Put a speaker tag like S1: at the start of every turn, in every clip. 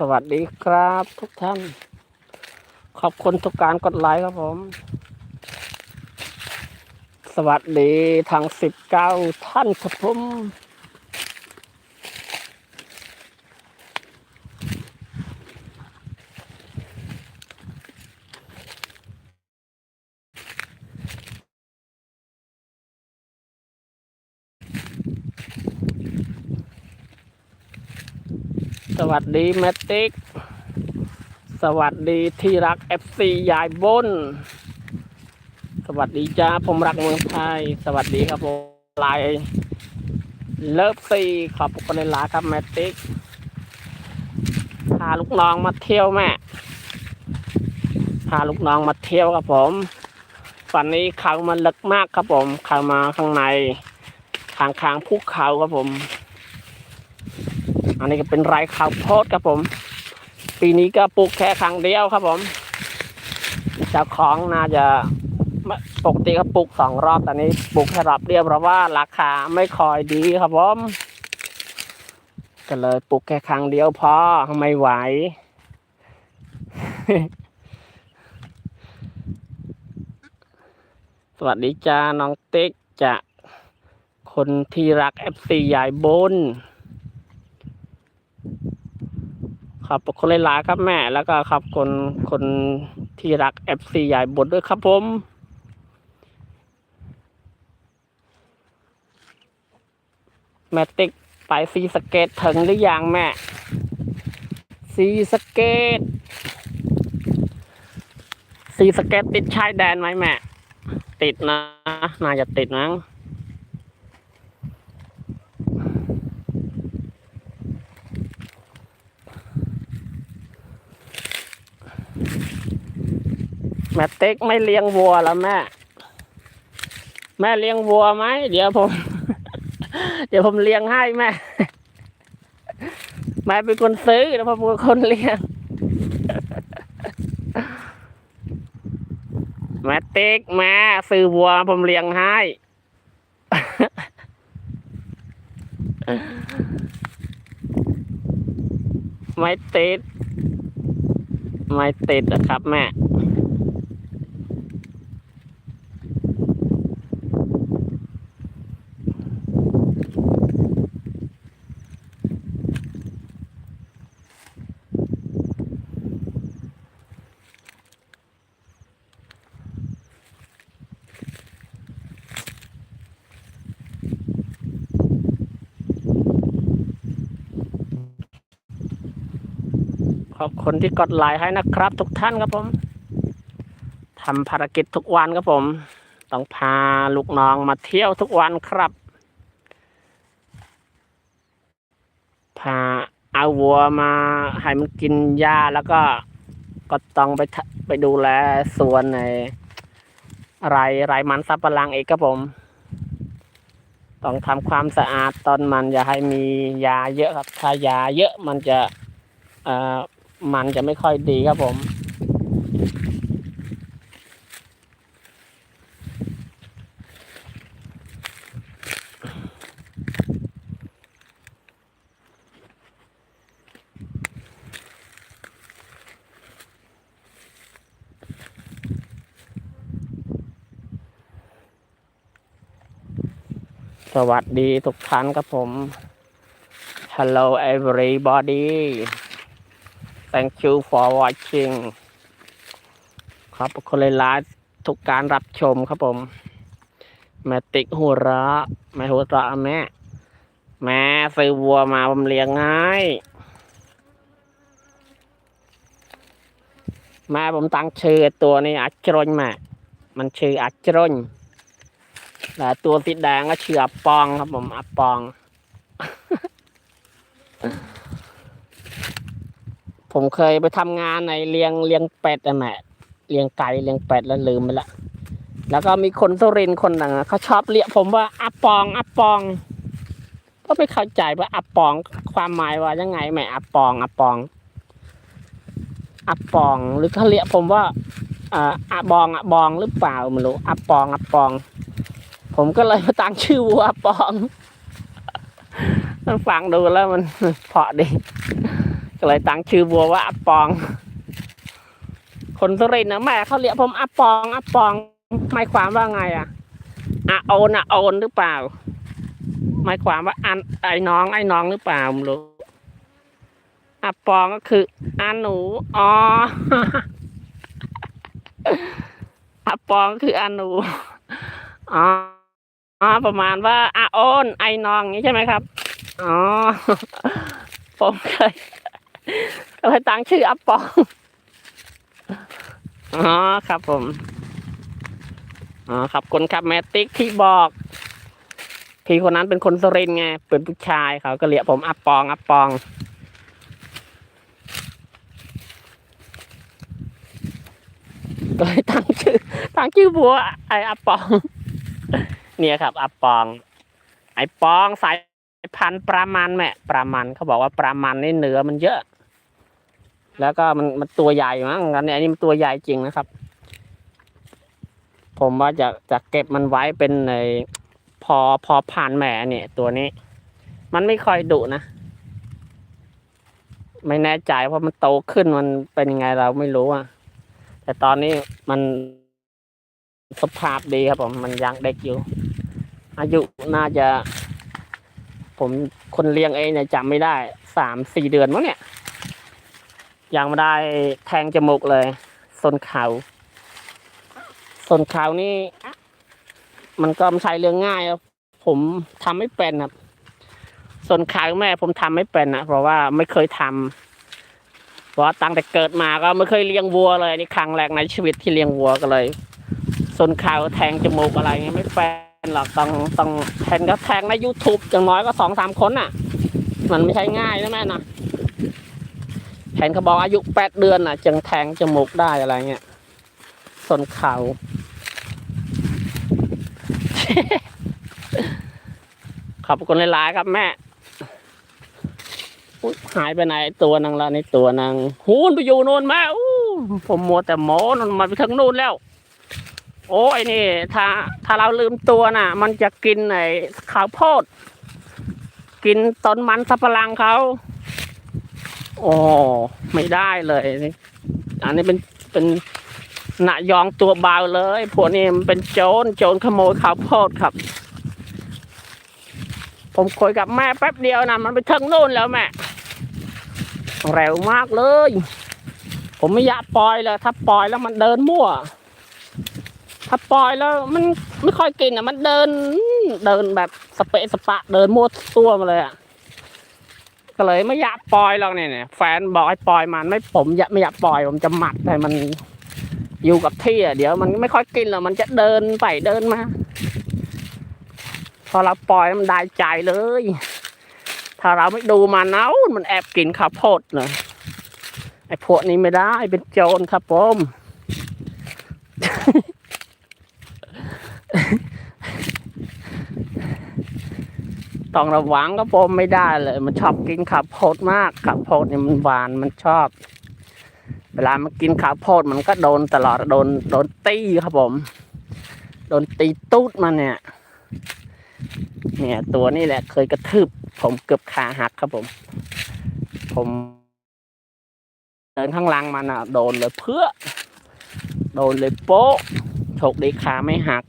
S1: สวัสดีครับทุกท่าน ขอบคุณทุกการกดไลค์ครับผม สวัสดีทางสิบเก้าท่านครับผม สวัสดีแมตติก สวัสดีที่รักเอฟซียายบน สวัสดีจ้าผมรักเมืองไทย สวัสดีครับผมลายเลิฟซีขอบคุณในลาครับแมตติก พาลูกน้องมาเที่ยวแม่ พาลูกน้องมาเที่ยวครับผมฝันนี้เขามันลึกมากครับผมเขามาข้างในข้างข้างภูเขาครับผม อันนี้ก็เป็นไร่ข้าวโพดครับผม ปีนี้ก็ปลูกแค่ครั้งเดียวครับผมเจ้าของน่าจะปกติก็ปลูกสองรอบแต่นี้ปลูกแค่รอบเดียวเพราะว่าราคาไม่ค่อยดีครับผมก็เลยปลูกแค่ครั้งเดียวพอไม่ไหวสวัสดีจ้าน้องเต็กจากคนที่รักเอฟซียายบน ขอบคุณหลายๆครับแม่ แล้วก็ขอบคุณคนที่รักเอฟซีใหญ่บดด้วยครับผมแม่ติ๊กไปซีสเกตถึงหรือยังแม่ซีสเกตซีสเกตติดชายแดนไหมแม่ ติดนะ น่าจะติดมั้ง แม่เต็กไม่เลี้ยงวัวแล้วแม่ แม่เลี้ยงวัวไหมเดี๋ยวผม เดี๋ยวผมเลี้ยงให้แม่แม่เป็นคนซื้อแล้วผมเป็นคนเลี้ยงแม่เต็กแม่ซื้อวัวผมเลี้ยงให้ไม่ติด ไม่ติดนะครับแม่ ขอบคุณที่กดไลค์ให้นะครับ ทุกท่านครับผมทำภารกิจทุกวันครับผม ต้องพาลูกน้องมาเที่ยวทุกวันครับ พาเอาวัวมาให้มันกินหญ้าแล้วก็ก็ต้องไปไปดูแลสวนในไรไรมันสับปะรังอีกครับผม ต้องทำความสะอาดต้นมันอย่าให้มียาเยอะครับ ถ้ายาเยอะมันจะเอ่อ มันจะไม่ค่อยดีครับผม สวัสดีทุกท่านครับผม Hello everybody Thank you for watching ขอบคุณหลายๆทุกการรับชมครับผม แม่ติ๊กหัวเราะแม่หัวเราะแม่ แม่ซื้อวัวมาผมเลี้ยงให้แม่ผมตั้งชื่อตัวนี้อัจรนแม่ มันชื่ออัจรนแต่ตัวสีแดงก็ชื่ออัปองครับผมอัปปอง ผมเคยไปทำงานในเลี้ยงเลี้ยงเป็ดอะแม่เลี้ยงไก่เลี้ยงเป็ดแล้วลืมไปละ แล้วก็มีคนสุรินคนหนึ่งอะเขาชอบเรียกผมว่าอัปปองอัปปอง ก็ไม่เข้าใจว่าอัปปองความหมายว่ายังไงแม่อัปปองอัปปองอัปปอง หรือเขาเรียกผมว่าอ่าอะบองอะบองหรือเปล่าไม่รู้อัปปองอัปปอง ผมก็เลยมาตั้งชื่อวัวอัปปองมันฟังดูแล้วมันเพาะดี ก็เลยตั้งชื่อวัวว่าอาปอง คนสุรินทร์นะแม่เขาเรียกผมอาปองอาปองหมายความว่าไงอะอาโอนอาโอนหรือเปล่า หมายความว่าอันไอ้น้องไอ้น้องหรือเปล่าไม่รู้อาปองก็คืออาหนูอ๋ออาปองคืออาหนูอ๋ออ๋อประมาณว่าอาโอนไอ้น้องนี้ใช่ไหมครับ อ๋อ ผมเคย ก็เลยตั้งชื่ออาปอง อ๋อครับผม อ๋อขอบคุณครับแมตติกที่บอก พี่คนนั้นเป็นคนสรินไง เป็นผู้ชายเขาก็เรียกผมอัปปอง อัปปองก็เลยตั้งชื่อตั้งชื่อบัวไออัปปอง เนี่ยครับ อัปปอง ไอปองสายพันธุ์ปลามันแม่ปลามันเขาบอกว่าปลามันนี่เนื้อมันเยอะ แล้วก็มันมันตัวใหญ่มั้งอันนี้อันนี้มันตัวใหญ่จริงนะครับ ผมว่าจะจะเก็บมันไว้เป็นในพอพอผ่านแหม่เนี่ย ตัวนี้ มันไม่ค่อยดุนะ ไม่แน่ใจว่าะมันโตขึ้นมันเป็นยังไงเราไม่รู้อะ แต่ตอนนี้มันสภาพดีครับผมมันยังเด็กอยู่ อายุน่าจะ ผมคนเลี้ยงเองเนี่ยจำไม่ได้สามสี่เดือนมั้งเนี่ย ยังไม่ได้แทงจมูกเลยส้นเขาส้นเขานี่ มันก็ไม่ใช่เรื่องง่ายครับผมทำไม่เป็นครับส่วนขาแม่ผมทำไม่เป็นนะเพราะว่าไม่เคยทำเพราะว่าตั้งแต่เกิดมาก็ไม่เคยเลี้ยงวัวเลยนี่ครั้งแรกในชีวิตที่เลี้ยงวัวก็เลยส่วนขาแทงจมูกอะไรเงี้ยไม่เป็นหรอกต้องต้องแทงก็แทงใน YouTube อย่างน้อยก็สองสามคนน่ะ มันไม่ใช่ง่ายนะแม่นะ แทนเขาบอกอายุแปดเดือนน่ะ จึงแทงจมูกได้อะไรเงี้ยส่วนเขาขอบคุณหลายๆครับแม่หายไปไหนตัวนังละในตัวนังหูนไปอยู่โน่นแม่ผมมัวแต่หมอนนมาไปถึงนู่นแล้ว โอ้ยนี่ ถ้า ถ้าเราลืมตัวน่ะ มันจะกินไอ้ข้าวโพด กินต้นมันสับปะรังเขา โอ้ไม่ได้เลยนี่อันนี้เป็นเป็นหนะยองตัวเบาเลยพวกนี้มันเป็นโจรโจรขโมยข้าวโพดครับ ผมคุยกับแม่แป๊บเดียวนะมันไปถึงนู่นแล้วแม่เร็วมากเลย ผมไม่อยากปล่อยเลยถ้าปล่อยแล้วมันเดินมั่ว ถ้าปล่อยแล้วมันไม่ค่อยกินอะ มันเดิน เดินแบบสเปะสปะเดินมั่วตัวมาเลยอะ ก็เลยไม่อยากปล่อยหรอกเนี่ยแฟนบอกให้ปล่อยมันไม่ผมอยากไม่อยากปล่อยผมจะหมัดให้มันอยู่กับที่อะเดี๋ยวมันไม่ค่อยกินหรอกมันจะเดินไปเดินมา พอเราปล่อยมันได้ใจเลย ถ้าเราไม่ดูมันเอามันแอบกินข้าวโพดเลยไอ้พวกนี้ไม่ได้เป็นโจรครับผม ต้องระวังก็ผมไม่ได้เลย มันชอบกินข้าวโพดมากข้าวโพดเนี่ยมันหวานมันชอบ เวลามันกินข้าวโพดมันก็โดนตลอดโดนโดนตีครับผม โดนตีตูดมันเนี่ย เนี่ยตัวนี้แหละ เคยกระทืบผมเกือบขาหักครับผม ผมเดินข้างหลังมันอะโดนเลยเพื่อ โดนเลยโป๊ะโชคดีขาไม่หัก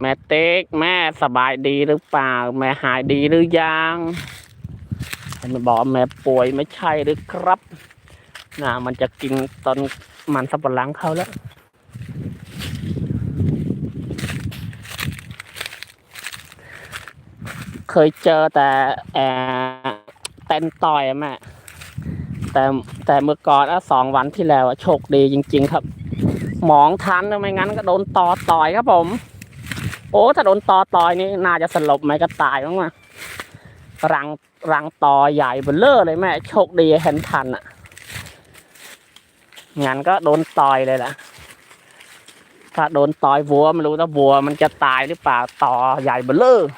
S1: แม่เต็กแม่สบายดีหรือเปล่า แม่หายดีหรือยังเห็นมันบอกแม่ป่วยไม่ใช่หรือครับน่ะมันจะกินตอนมันสับปะหลังเขาแล้วเคยเจอแต่แอเต้นต่อยแม่แต่แต่เมื่อก่อนอะสองวันที่แล้วโชคดีจริง ๆ ครับ หมองทันไม่งั้นก็โดนต่อต่อยครับผม โอ้ถ้าโดนตอตอยนี่น่าจะสลบไหมก็ตายมั้งมารังรังตอใหญ่เบลเลอร์เลยแม่โชคดีเห็นทันอะงั้นก็โดนต่อยเลยล่ะ ถ้าโดนตอยวัวไม่รู้ว่าวัวมันจะตายหรือเปล่าตอใหญ่เบลเลอร์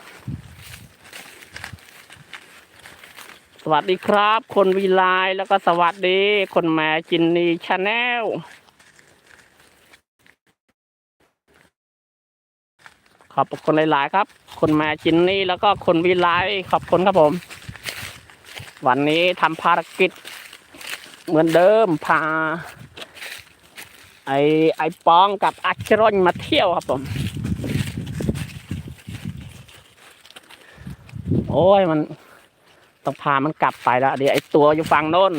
S1: สวัสดีครับ คนวีไลแล้วก็สวัสดี คนแม่จินนีชาแนล ขอบคุณหลาย ๆ ครับ คุณแมจินนี่แล้วก็คุณวิไลขอบคุณครับผม วันนี้ทำภารกิจ เหมือนเดิมพา ไอไอปองกับอัชรนมาเที่ยวครับผม โอ้ยมันต้องพามันกลับไปแล้วเดี๋ยวไอตัวอยู่ฝั่งโน้น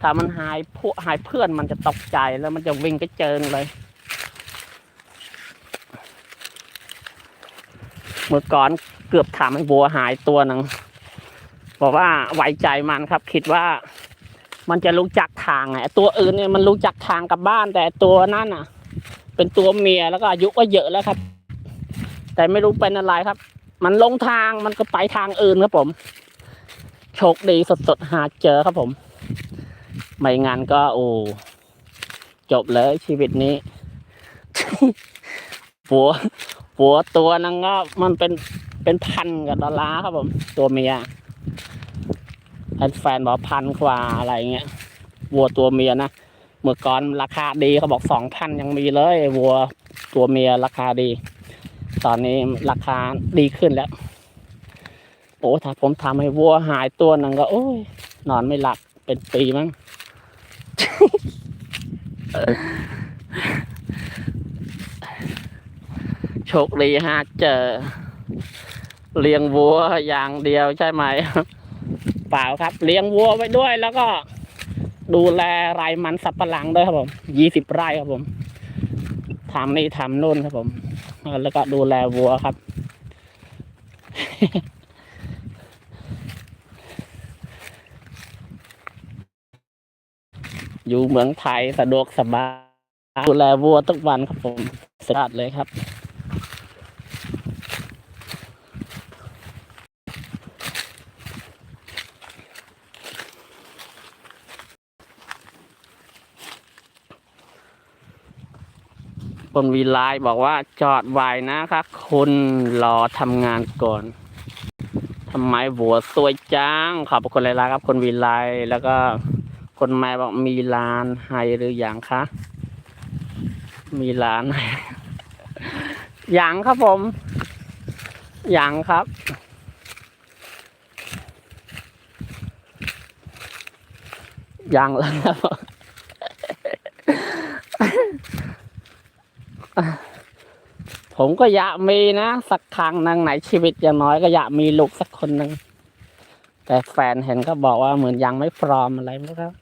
S1: ถ้ามันหายพวกหายเพื่อนมันจะตกใจแล้วมันจะวิ่งกระเจิงเลย เมื่อก่อนเกือบทำให้วัวหายตัวหนึ่งบอกว่าไว้ใจมันครับ คิดว่ามันจะรู้จักทางไงตัวอื่นเนี่ยมันรู้จักทางกับบ้าน แต่ตัวนั่นอะ เป็นตัวเมียแล้วก็อายุก็เยอะแล้วครับ แต่ไม่รู้เป็นอะไรครับ มันลงทางมันก็ไปทางอื่นครับผมโชคดีสดๆหาเจอครับผม ไม่งั้นก็โอ้จบเลยชีวิตนี้ปัว ปัวตัวนึงก็มันเป็นเป็นพันกับดอลลาร์ครับผม ตัวเมียแฟนบอกพันกว่าอะไรเงี้ยวัวตัวเมียนะเมื่อก่อนราคาดีเขาบอกสองพันยังมีเลยวัวตัวเมียราคาดี ตอนนี้ราคาดีขึ้นแล้ว โอ้ถ้าผมทำให้วัวหายตัวนึ่งก็ โอ้ยนอนไม่หลับเป็นปีมั้ง โชคดีฮะเจอ เลี้ยงวัวอย่างเดียวใช่ไหมเปล่าครับ เลี้ยงวัวไว้ด้วย แล้วก็ ดูแลไรมันสับปะหลังด้วยครับผมยี่สิบไร่ครับผมทำนี่ทำนู่นครับผม แล้วก็ดูแลวัวครับ อยู่เมืองไทยสะดวกสบายดูแลวัวทุกวันครับผมสุดยอดเลยครับ คนวีไลน์บอกว่าจอดไว้นะครับคุณรอทำงานก่อนทำไมหัวสวยจังขอบคุณหลายๆครับ คนวีไลน์แล้วก็คนแม่บอกมีลานให้หรืออย่างคะมีลานให้อย่างครับผมอย่างครับอย่างแล้วครับ ผมก็อยากมีนะสักครั้งหนึ่งไหนชีวิตอย่างน้อยก็อยากมีลูกสักคนหนึ่งแต่แฟนเห็นก็บอกว่าเหมือนยังไม่พร้อมอะไรไม่รู้ครับ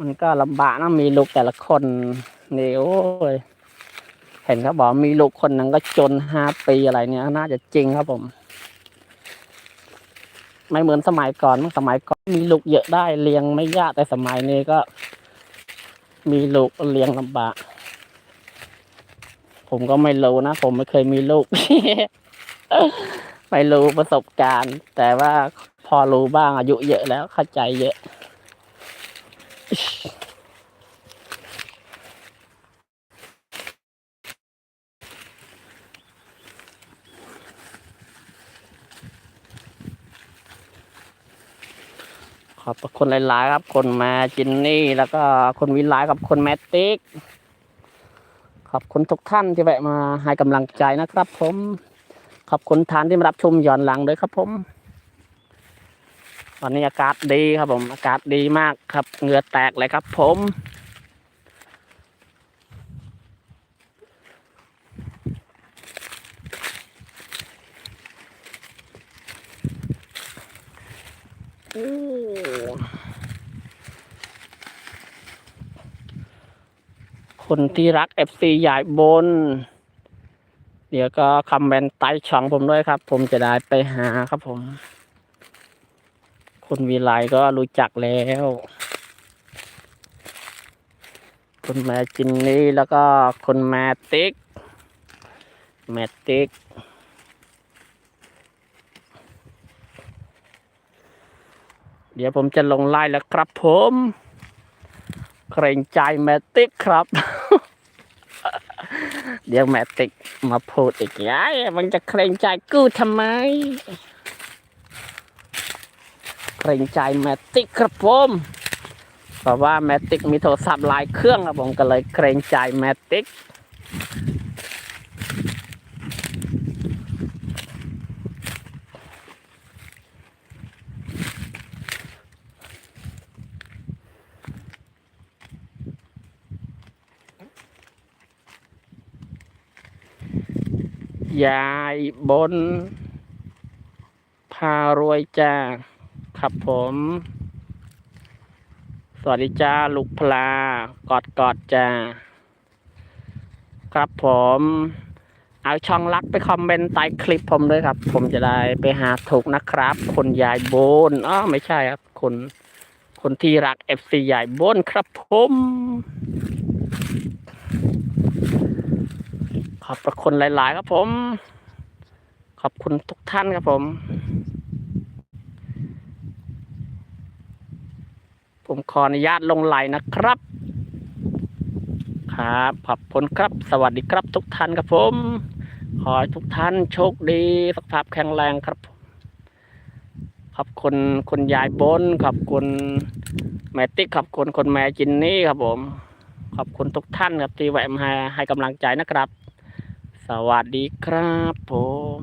S1: มันก็ลำบากนะมีลูกแต่ละคนนี่โอ้ยเห็นเขาบอกมีลูกคนหนึ่งก็จนห้าปีอะไรเนี่ยน่าจะจริงครับผม ไม่เหมือนสมัยก่อนสมัยก่อนมีลูกเยอะได้เลี้ยงไม่ยากแต่สมัยนี้ก็ มีลูกเลี้ยงลำบาก ผมก็ไม่รู้นะ ผมไม่เคยมีลูก ไม่รู้ประสบการณ์ แต่ว่าพอรู้บ้างอายุเยอะแล้วเข้าใจเยอะ อบพระคุณหลายๆครับ คนมาจินนี่ แล้วก็คนวินไลกับคนแมตติก ขอบคุณทุกท่านที่แวะมาให้กำลังใจนะครับ ผม ขอบคุณท่านที่มารับชมย้อนหลังด้วยครับผม ตอนนี้อากาศดีครับผม อากาศดีมากครับ เหงื่อแตกเลยครับผม คนที่รักเอฟซีใหญ่บน เดี๋ยวก็คอมเมนต์ใต้ช่องผมด้วยครับ ผมจะได้ไปหาครับผม คุณวีไลก็รู้จักแล้ว คุณแม่จินนี่แล้วก็คุณแม่ติ๊ก แม่ติ๊กเดี๋ยวผมจะลงไล่แล้วครับผม เกรงใจแมติกครับ เดี๋ยวแมติกมาพูดอีกย้ายมันจะเคร่งใจกูทำไม เคร่งใจแมติกครับผมเพราะว่าแมติกมีโทรศัพท์หลายเครื่องครับผมก็เลยเกรงใจแมติก ยายบน พารวยจ้าครับผม สวัสดีจ้าลูกพลากอดกอดจ้าครับผม เอาช่องรักไปคอมเมนต์ใต้คลิปผมด้วยครับ ผมจะได้ไปหาถูกนะครับ คนยายโบนอ๋อไม่ใช่ครับ คน คนที่รักเอฟซียายโบนครับผม ขอบพระคุณหลาย ๆ ครับผม ขอบคุณทุกท่านครับผม ผมขออนุญาตลงไหลน์นะครับ ครับ ขอบคุณครับ สวัสดีครับทุกท่านครับผม ขอให้ทุกท่านโชคดีสุขภาพแข็งแรงครับ ขอบคุณคุณยายบน ขอบคุณแม่ติ๊กขอบคุณคุณแม่จินนี่ครับผมขอบคุณทุกท่านครับที่แวะมาให้กำลังใจนะครับ สวัสดีครับผม